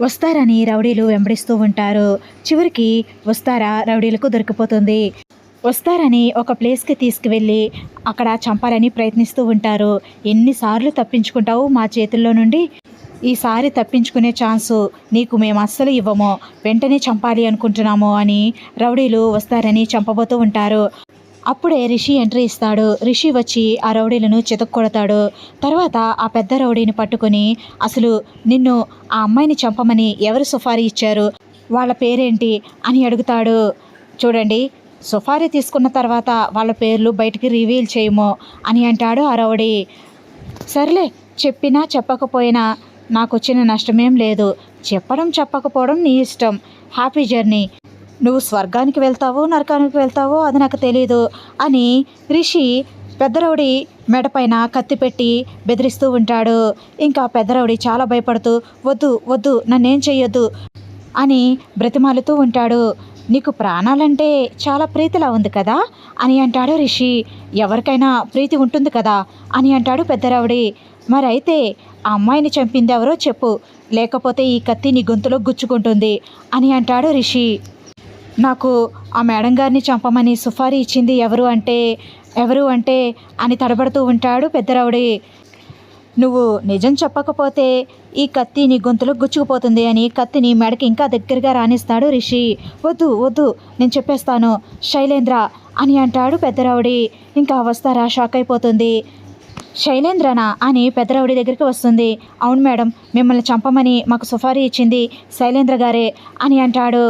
వస్తారని రౌడీలు వెంబడిస్తూ ఉంటారు. చివరికి వస్తారా రౌడీలకు దొరికిపోతుంది. వస్తారని ఒక ప్లేస్కి తీసుకువెళ్ళి అక్కడ చంపాలని ప్రయత్నిస్తూ ఉంటారు. ఎన్నిసార్లు తప్పించుకుంటావు మా చేతుల్లో నుండి? ఈసారి తప్పించుకునే ఛాన్సు నీకు మేము అస్సలు ఇవ్వము. వెంటనే చంపాలి అనుకుంటున్నాము అని రౌడీలు వస్తారని చంపబోతూ ఉంటారు. అప్పుడే రిషి ఎంట్రీ ఇస్తాడు. రిషి వచ్చి ఆ రౌడీలను చితక్కొడతాడు. తర్వాత ఆ పెద్ద రౌడీని పట్టుకొని అసలు నిన్ను ఆ అమ్మాయిని చంపమని ఎవరు సుఫారీ ఇచ్చారు? వాళ్ళ పేరేంటి? అని అడుగుతాడు. చూడండి సుఫారీ తీసుకున్న తర్వాత వాళ్ళ పేర్లు బయటికి రివీల్ చేయము అని అంటాడు ఆ రౌడీ. సర్లే చెప్పినా చెప్పకపోయినా నాకు వచ్చిన నష్టమేం లేదు. చెప్పడం చెప్పకపోవడం నీ ఇష్టం. Happy journey. నువ్వు స్వర్గానికి వెళ్తావో నరకానికి వెళ్తావో అది నాకు తెలియదు అని రిషి పెద్దరౌడి మెడపైన కత్తి పెట్టి బెదిరిస్తూ ఉంటాడు. ఇంకా పెద్దరౌడి చాలా భయపడుతూ వద్దు వద్దు నన్నేం చెయ్యొద్దు అని బ్రతిమాలుతూ ఉంటాడు. నీకు ప్రాణాలంటే చాలా ప్రీతిలా ఉంది కదా అని అంటాడు రిషి. ఎవరికైనా ప్రీతి ఉంటుంది కదా అని అంటాడు పెద్దరవుడి మరైతే ఆ అమ్మాయిని చంపింది ఎవరో చెప్పు లేకపోతే ఈ కత్తి నీ గొంతులో గుచ్చుకుంటుంది అని అంటాడు రిషి. నాకు ఆ మేడం గారిని చంపమని సుఫారీ ఇచ్చింది ఎవరు అంటే ఎవరు అంటే అని తడబడుతూ ఉంటాడు పెద్దరావుడి నువ్వు నిజం చెప్పకపోతే ఈ కత్తి నీ గొంతులో గుచ్చుకుపోతుంది అని కత్తిని మెడకి ఇంకా దగ్గరగా రాణిస్తాడు రిషి. వద్దు వద్దు నేను చెప్పేస్తాను శైలేంద్ర అని అంటాడు పెద్దరావుడి ఇంకా వస్తారా షాక్ అయిపోతుంది. శైలేంద్రనా అని పెద్దరావుడి దగ్గరికి వస్తుంది. అవును మేడం మిమ్మల్ని చంపమని మాకు సుఫారీ ఇచ్చింది శైలేంద్ర గారే అని అంటాడు.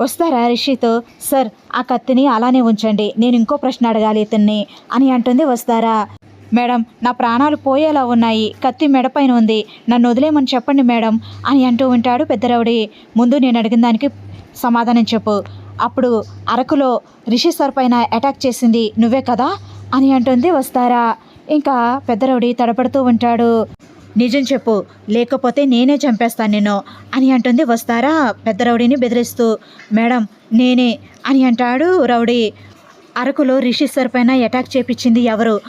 వస్తారా రిషితో? సార్ ఆ కత్తిని అలానే ఉంచండి. నేను ఇంకో ప్రశ్న అడగాలి ఇతన్ని. అని అంటుంది వస్తారా. మేడం నా ప్రాణాలు పోయేలా ఉన్నాయి. కత్తి మెడపైన ఉంది. నన్ను వదిలేమని చెప్పండి మేడం అని అంటూ ఉంటాడు పెద్దరవుడి ముందు నేను అడిగిన దానికి సమాధానం చెప్పు. అప్పుడు అరకులో రిషి సార్ పైన అటాక్ చేసింది నువ్వే కదా? అని అంటుంది వస్తారా. ఇంకా పెద్దరవుడి తడపడుతూ ఉంటాడు. నిజం చెప్పు లేకపోతే నేనే చంపేస్తాను నేను అని అంటుంది వస్తారా పెద్ద రౌడీని బెదిరిస్తూ. మేడం నేనే అని అంటాడు రౌడీ. అరకులో రిషి సార్ పైన అటాక్ చేపించింది ఎవరు?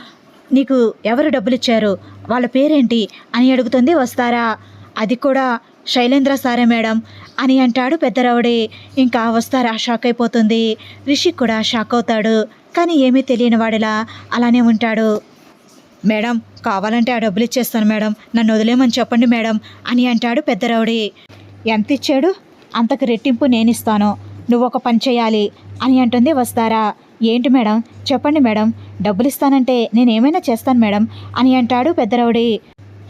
నీకు ఎవరు డబ్బులు ఇచ్చారు వాళ్ళ పేరేంటి? అని అడుగుతుంది వస్తారా. అది కూడా శైలేంద్ర సారే మేడం అని అంటాడు పెద్ద రౌడీ. ఇంకా వస్తారా? షాక్ అయిపోతుంది. రిషి కూడా షాక్ అవుతాడు. కానీ ఏమీ తెలియని వాడిలా అలానే ఉంటాడు. మేడం కావాలంటే ఆ డబ్బులు ఇచ్చేస్తాను మేడం. నన్ను వదిలేమని చెప్పండి మేడం అని అంటాడు పెద్ద రౌడీ. ఎంత ఇచ్చాడు? అంతకు రెట్టింపు నేను ఇస్తాను నువ్వు ఒక పని చేయాలి అని అంటుంది వస్తారా. ఏంటి మేడం? చెప్పండి మేడం. డబ్బులు ఇస్తానంటే నేను ఏమైనా చేస్తాను మేడం అని అంటాడు పెద్ద రౌడీ.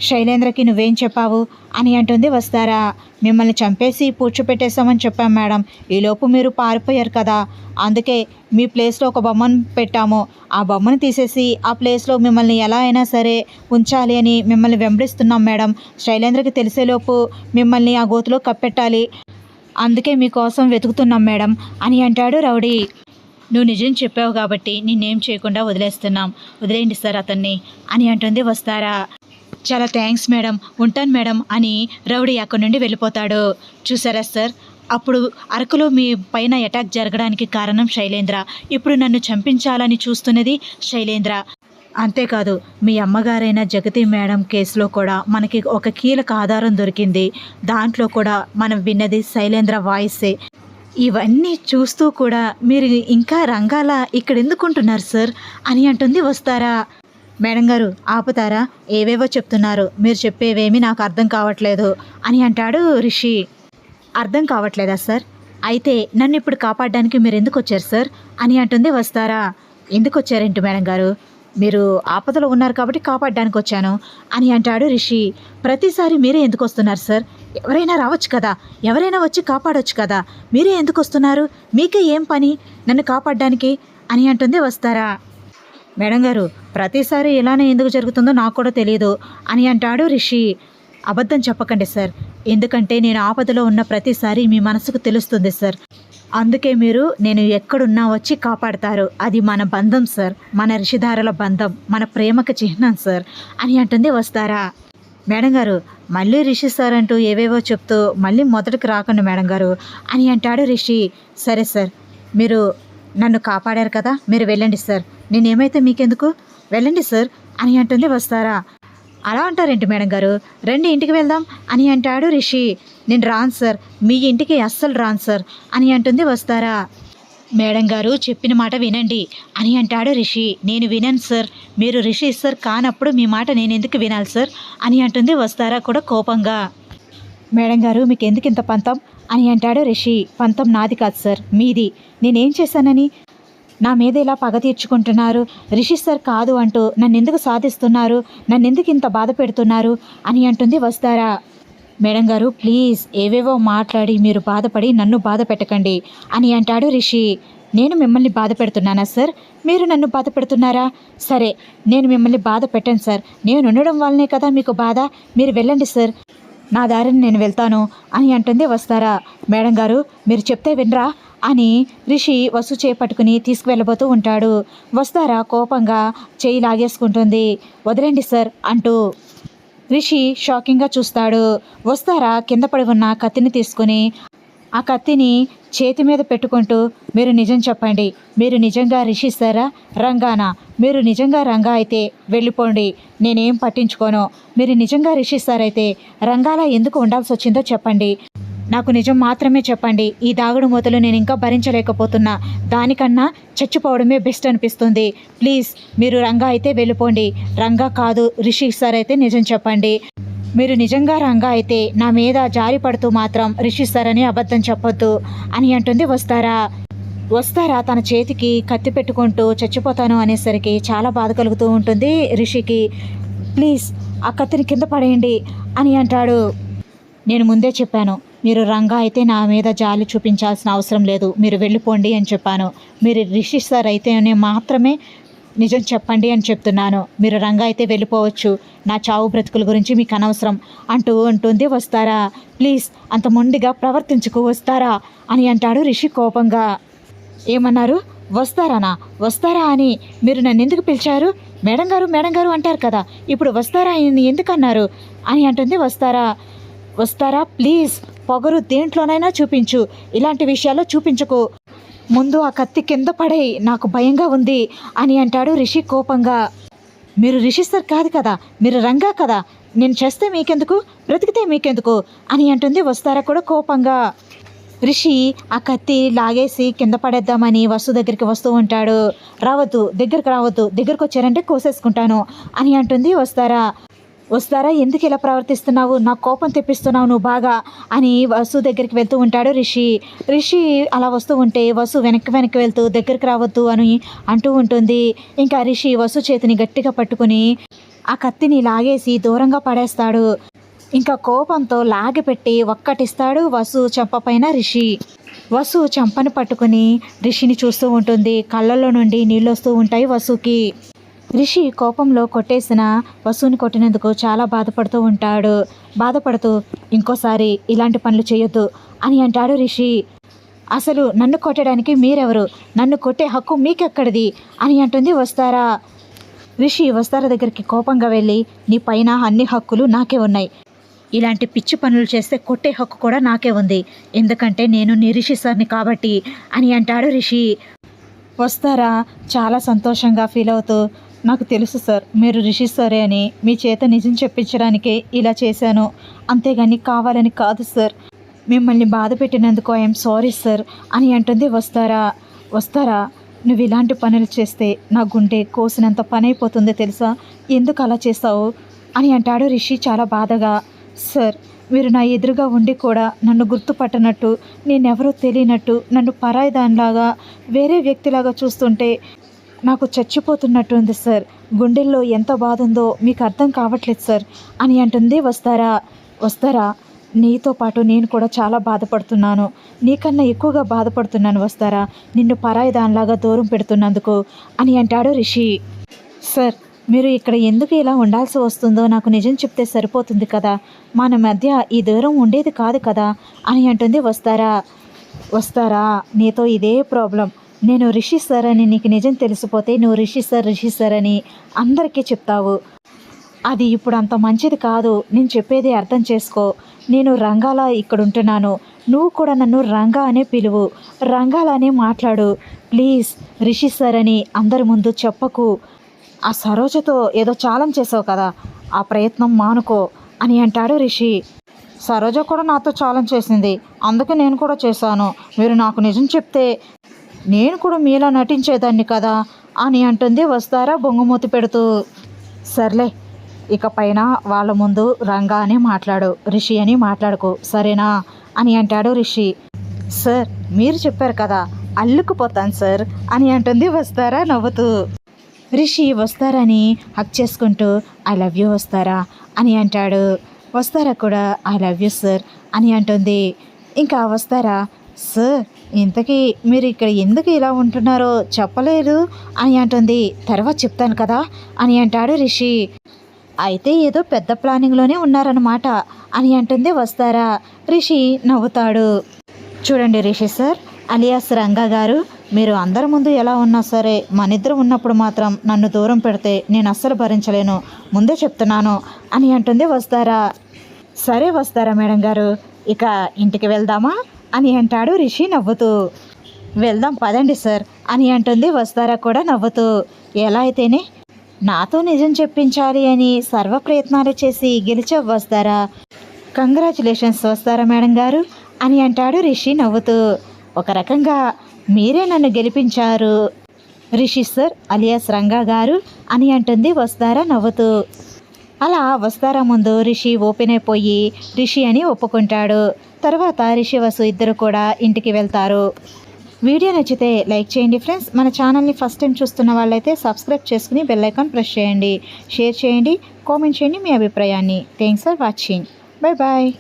శైలేంద్రకి నువ్వేం చెప్పావు? అని అంటుంది వస్తారా? మిమ్మల్ని చంపేసి పూడ్చిపెట్టేశామని చెప్పాం మేడం. ఈలోపు మీరు పారిపోయారు కదా. అందుకే మీ ప్లేస్లో ఒక బొమ్మను పెట్టాము. ఆ బొమ్మను తీసేసి ఆ ప్లేస్లో మిమ్మల్ని ఎలా అయినా సరే ఉంచాలి అని మిమ్మల్ని వెంబడిస్తున్నాం మేడం. శైలేంద్రకి తెలిసేలోపు మిమ్మల్ని ఆ గోతులో కప్పెట్టాలి. అందుకే మీకోసం వెతుకుతున్నాం మేడం అని అంటాడు రౌడీ. నువ్వు నిజం చెప్పావు కాబట్టి నిన్నేం చేయకుండా వదిలేస్తున్నాం. వదిలేయండి సార్ అతన్ని అని అంటుంది వస్తారా? చాలా థ్యాంక్స్ మేడం. ఉంటాను మేడం అని రౌడీ అక్కడి నుండి వెళ్ళిపోతాడు. చూసారా సార్? అప్పుడు అరకులో మీ పైన అటాక్ జరగడానికి కారణం శైలేంద్ర. ఇప్పుడు నన్ను చంపించాలని చూస్తున్నది శైలేంద్ర. అంతేకాదు మీ అమ్మగారైన జగతి మేడం కేసులో కూడా మనకి ఒక కీలక ఆధారం దొరికింది. దాంట్లో కూడా మనం విన్నది శైలేంద్ర వాయిసే. ఇవన్నీ చూస్తూ కూడా మీరు ఇంకా రంగాల ఇక్కడ ఎందుకుంటున్నారు సార్? అని అంటుంది వస్తారా? మేడం గారు ఆపుతారా? ఏవేవో చెప్తున్నారు. మీరు చెప్పేవేమీ నాకు అర్థం కావట్లేదు అని అంటాడు రిషి. అర్థం కావట్లేదా సార్? అయితే నన్ను ఇప్పుడు కాపాడడానికి మీరు ఎందుకు వచ్చారు సార్? అని అంటుంది వస్తారా. ఎందుకు వచ్చారేంటి మేడం గారు? మీరు ఆపదలో ఉన్నారు కాబట్టి కాపాడడానికి వచ్చాను అని అంటాడు రిషి. ప్రతిసారి మీరే ఎందుకు వస్తున్నారు సార్? ఎవరైనా రావచ్చు కదా? ఎవరైనా వచ్చి కాపాడొచ్చు కదా? మీరే ఎందుకు వస్తున్నారు? మీకే ఏం పని? నన్ను కాపాడడానికి అని అంటుంది వస్తారా. మేడం గారు ప్రతిసారి ఇలానే ఎందుకు జరుగుతుందో నాకు కూడా తెలియదు అని అంటాడు రిషి. అబద్ధం చెప్పకండి సార్. ఎందుకంటే నేను ఆపదలో ఉన్న ప్రతిసారి మీ మనసుకు తెలుస్తుంది సార్. అందుకే మీరు నేను ఎక్కడున్నా వచ్చి కాపాడతారు. అది మన బంధం సార్. మన రిషిధారల బంధం. మన ప్రేమకు చిహ్నం సార్ అని అంటుంది వస్తారా. మేడం గారు మళ్ళీ రిషి సార్ అంటూ ఏవేవో చెప్తూ మళ్ళీ మొదటికి రాకండి మేడం గారు అని అంటాడు రిషి. సరే సార్. మీరు నన్ను కాపాడారు కదా మీరు వెళ్ళండి సార్. నేనేమైతే మీకెందుకు? వెళ్ళండి సార్ అని అంటుంది వస్తారా? అలా అంటారేంటి మేడం గారు? రండి ఇంటికి వెళ్దాం అని అంటాడు రిషి. నేను రాను సార్ మీ ఇంటికి అస్సలు రాను సార్ అని అంటుంది వస్తారా? మేడం గారు చెప్పిన మాట వినండి అని అంటాడు రిషి. నేను వినను సార్ మీరు రిషి సార్ కానప్పుడు మీ మాట నేను ఎందుకు వినాలి సార్ అని అంటుంది వస్తారా కూడా కోపంగా. మేడం గారు మీకు ఎందుకు ఇంత పంతం? అని అంటాడు రిషి. పంతం నాది కాదు సార్ మీది. నేనేం చేశానని? నా మీద ఇలా పగ తీర్చుకుంటున్నారు. రిషి సార్ కాదు అంటూ నన్ను ఎందుకు సాధిస్తున్నారు? నన్నెందుకు ఇంత బాధ పెడుతున్నారు? అని అంటుంది వస్తారా మేడం గారు ప్లీజ్ ఏవేవో మాట్లాడి మీరు బాధపడి నన్ను బాధ పెట్టకండి అని అంటాడు రిషి. నేను మిమ్మల్ని బాధ పెడుతున్నానా సార్? మీరు నన్ను బాధ పెడుతున్నారా? సరే నేను మిమ్మల్ని బాధ పెట్టాను సార్. నేను ఉండడం వల్లనే కదా మీకు బాధ. మీరు వెళ్ళండి సార్. నా దారిని నేను వెళ్తాను అని అంటుంది వస్తారా. మేడం గారు మీరు చెప్తే వినరా అని రిషి వసు చేపట్టుకుని తీసుకువెళ్ళబోతూ ఉంటాడు. వస్తారా కోపంగా చేయి లాగేసుకుంటుంది. వదిలేండి సార్ అంటూ రిషి షాకింగ్గా చూస్తాడు. వస్తారా కింద పడి ఉన్న కత్తిని తీసుకుని ఆ కత్తిని చేతి మీద పెట్టుకుంటూ మీరు నిజం చెప్పండి. మీరు నిజంగా రిషి సారా? రంగానా? మీరు నిజంగా రంగా అయితే వెళ్ళిపోండి. నేనేం పట్టించుకోను. మీరు నిజంగా రిషి రంగాలా ఎందుకు ఉండాల్సి వచ్చిందో చెప్పండి. నాకు నిజం మాత్రమే చెప్పండి. ఈ దాగుడు మూతలు నేను ఇంకా భరించలేకపోతున్నా. దానికన్నా చచ్చిపోవడమే బెస్ట్ అనిపిస్తుంది. ప్లీజ్ మీరు రంగా అయితే వెళ్ళిపోండి. రంగా కాదు రిషి సార్ అయితే నిజం చెప్పండి. మీరు నిజంగా రంగా అయితే నా మీద జారి పడుతూ మాత్రం రిషి అబద్ధం చెప్పొద్దు అని అంటుంది వస్తారా. వస్తారా తన చేతికి కత్తి పెట్టుకుంటూ చచ్చిపోతాను అనేసరికి చాలా బాధ కలుగుతూ ఉంటుంది రిషికి. ప్లీజ్ ఆ కత్తిని కింద పడేయండి అని అంటాడు. నేను ముందే చెప్పాను మీరు రంగా అయితే నా మీద జాలి చూపించాల్సిన అవసరం లేదు మీరు వెళ్ళిపోండి అని చెప్పాను. మీరు రిషి సార్ అయితేనే మాత్రమే నిజం చెప్పండి అని చెప్తున్నాను. మీరు రంగా అయితే వెళ్ళిపోవచ్చు. నా చావు బ్రతుకుల గురించి మీకు అనవసరం. అంటూ ఉంటుంది వస్తారా? ప్లీజ్ అంత మొండిగా ప్రవర్తించుకు వస్తారా? అని అంటాడు రిషి కోపంగా. ఏమన్నారు? వస్తారానా? వస్తారా అని. మీరు నన్ను ఎందుకు పిలిచారు? మేడం గారు మేడం గారు అంటారు కదా. ఇప్పుడు వస్తారా అని ఎందుకు అన్నారు? అని అంటుంది వస్తారా? వస్తారా? ప్లీజ్ పొగరు దేంట్లోనైనా చూపించు. ఇలాంటి విషయాల్లో చూపించుకో. ముందు ఆ కత్తి కింద పడే నాకు భయంగా ఉంది అని అంటాడు రిషి కోపంగా. మీరు రిషి సార్ కాదు కదా మీరు రంగా కదా నేను చేస్తే మీకెందుకు బ్రతికితే మీకెందుకు అని అంటుంది వస్తారా కూడా కోపంగా. రిషి ఆ కత్తి లాగేసి కింద పడేద్దామని వసు దగ్గరికి వస్తూ ఉంటాడు. రావద్దు దగ్గరకు రావద్దు దగ్గరకు వచ్చారంటే కోసేసుకుంటాను అని అంటుంది వస్తారా. వస్తారా? ఎందుకు ఇలా ప్రవర్తిస్తున్నావు? నా కోపం తెప్పిస్తున్నావు నువ్వు బాగా అని వసు దగ్గరికి వెళ్తూ ఉంటాడు రిషి. రిషి అలా వస్తూ ఉంటే వసు వెనక్కి వెనక్కి వెళ్తూ దగ్గరికి రావద్దు అని అంటూ ఉంటుంది. ఇంకా రిషి వసు చేతిని గట్టిగా పట్టుకుని ఆ కత్తిని లాగేసి దూరంగా పడేస్తాడు. ఇంకా కోపంతో లాగిపెట్టి ఒక్కటిస్తాడు వసు చెంపపైన రిషి. వసు చెంపను పట్టుకుని రిషిని చూస్తూ ఉంటుంది. కళ్ళల్లో నుండి నీళ్ళు వస్తూ ఉంటాయి వసుకి. రిషి కోపంలో కొట్టేసిన వసుని కొట్టినందుకు చాలా బాధపడుతూ ఉంటాడు. బాధపడుతూ ఇంకోసారి ఇలాంటి పనులు చేయొద్దు అని అంటాడు రిషి. అసలు నన్ను కొట్టడానికి మీరెవరు? నన్ను కొట్టే హక్కు మీకెక్కడిది? అని అంటుంది వస్తారా. రిషి వస్తారా దగ్గరికి కోపంగా వెళ్ళి నీ పైన అన్ని హక్కులు నాకే ఉన్నాయి. ఇలాంటి పిచ్చి పనులు చేస్తే కొట్టే హక్కు కూడా నాకే ఉంది. ఎందుకంటే నేను నీ రిషి సార్ని కాబట్టి అని అంటాడు రిషి. వస్తారా? చాలా సంతోషంగా ఫీల్ అవుతూ నాకు తెలుసు సార్ మీరు రిషి సరే అని మీ చేత నిజం చెప్పించడానికే ఇలా చేశాను. అంతేగాని కావాలని కాదు సార్. మిమ్మల్ని బాధ పెట్టినందుకు ఐఎమ్ సారీ సార్ అని అంటుంది వస్తారా? వస్తారా? నువ్వు ఇలాంటి పనులు చేస్తే నా గుండె కోసినంత పని అయిపోతుంది తెలుసా? ఎందుకు అలా చేస్తావు అని అంటాడు రిషి చాలా బాధగా. సార్ మీరు నా ఎదురుగా ఉండి కూడా నన్ను గుర్తుపట్టనట్టు నేనెవరో తెలియనట్టు నన్ను పరాయిదానిలాగా వేరే వ్యక్తిలాగా చూస్తుంటే నాకు చచ్చిపోతున్నట్టుంది సార్. గుండెల్లో ఎంత బాధ ఉందో మీకు అర్థం కావట్లేదు సార్ అని అంటుంది వస్తారా? వస్తారా? నీతో పాటు నేను కూడా చాలా బాధపడుతున్నాను. నీకన్నా ఎక్కువగా బాధపడుతున్నాను వస్తారా? నిన్ను పరాయి దానిలాగా దూరం పెడుతున్నందుకు అని అంటాడు రిషి. సార్ మీరు ఇక్కడ ఎందుకు ఇలా ఉండాల్సి వస్తుందో నాకు నిజం చెప్తే సరిపోతుంది కదా. మన మధ్య ఈ దూరం ఉండేది కాదు కదా అని అంటుంది వస్తారా? వస్తారా? నీతో ఇదే ప్రాబ్లం. నేను రిషి సార్ అని నీకు నిజం తెలిసిపోతే నువ్వు రిషి సార్ రిషి సార్ అని అందరికీ చెప్తావు. అది ఇప్పుడు అంత మంచిది కాదు. నేను చెప్పేది అర్థం చేసుకో. నేను రంగాల ఇక్కడ ఉంటున్నాను నువ్వు కూడా నన్ను రంగా అనే పిలువు. రంగాలనే మాట్లాడు. ప్లీజ్ రిషి సార్ అని అందరి ముందు చెప్పకు. ఆ సరోజతో ఏదో చాలం చేసావు కదా. ఆ ప్రయత్నం మానుకో అని అంటాడు రిషి. సరోజ కూడా నాతో చాలం చేసింది. అందుకే నేను కూడా చేశాను. మీరు నాకు నిజం చెప్తే నేను కూడా మీలా నటించేదాన్ని కదా అని అంటుంది వస్తారా బొంగుమూతి పెడుతూ. సర్లే ఇక పైన వాళ్ళ ముందు రంగా అని మాట్లాడు రిషి అని మాట్లాడుకో సరేనా అని అంటాడు రిషి. సార్ మీరు చెప్పారు కదా అల్లుకుపోతాను సార్ అని అంటుంది వస్తారా నవ్వుతూ. రిషి వస్తారని హక్ చేసుకుంటూ ఐ లవ్ యూ వస్తారా? అని అంటాడు. వస్తారా కూడా ఐ లవ్ యూ సార్ అని అంటుంది. ఇంకా వస్తారా? సార్ ఇంతకీ మీరు ఇక్కడ ఎందుకు ఇలా ఉంటున్నారో చెప్పలేదు అని అంటుంది. తర్వాత చెప్తాను కదా అని అంటాడు రిషి. అయితే ఏదో పెద్ద ప్లానింగ్లోనే ఉన్నారన్నమాట అని అంటుంది వస్తారా? రిషి నవ్వుతాడు. చూడండి రిషి సార్ అలియాస్ రంగా గారు మీరు అందరి ముందు ఎలా ఉన్నా సరే మన ఇద్దరు ఉన్నప్పుడు మాత్రం నన్ను దూరం పెడితే నేను అస్సలు భరించలేను. ముందే చెప్తున్నాను అని అంటుంది వస్తారా? సరే వస్తారా మేడం గారు? ఇక ఇంటికి వెళ్దామా? అని అంటాడు రిషి నవ్వుతూ. వెళ్దాం పదండి సార్ అని అంటుంది వస్తారా కూడా నవ్వుతూ. ఎలా అయితేనే? నాతో నిజం చెప్పించాలి అని సర్వ ప్రయత్నాలు చేసి గెలిచే వస్తారా కంగ్రాచులేషన్స్ వస్తారా మేడం గారు అని అంటాడు రిషి నవ్వుతూ. ఒక రకంగా మీరే నన్ను గెలిపించారు. రిషి సార్ అలియాస్ రంగా గారు అని అంటుంది వస్తారా నవ్వుతూ. అలా వస్తారా ముందు? రిషి ఓపెన్ అయిపోయి రిషి అని ఒప్పుకుంటాడు. తర్వాత రిషి వసు ఇద్దరు కూడా ఇంటికి వెళ్తారు. వీడియో నచ్చితే లైక్ చేయండి ఫ్రెండ్స్. మన ఛానల్ని ఫస్ట్ టైం చూస్తున్న వాళ్ళైతే సబ్స్క్రైబ్ చేసుకుని బెల్ ఐకాన్ ప్రెస్ చేయండి. షేర్ చేయండి కామెంట్ చేయండి మీ అభిప్రాయాన్ని. Thanks for watching. Bye bye.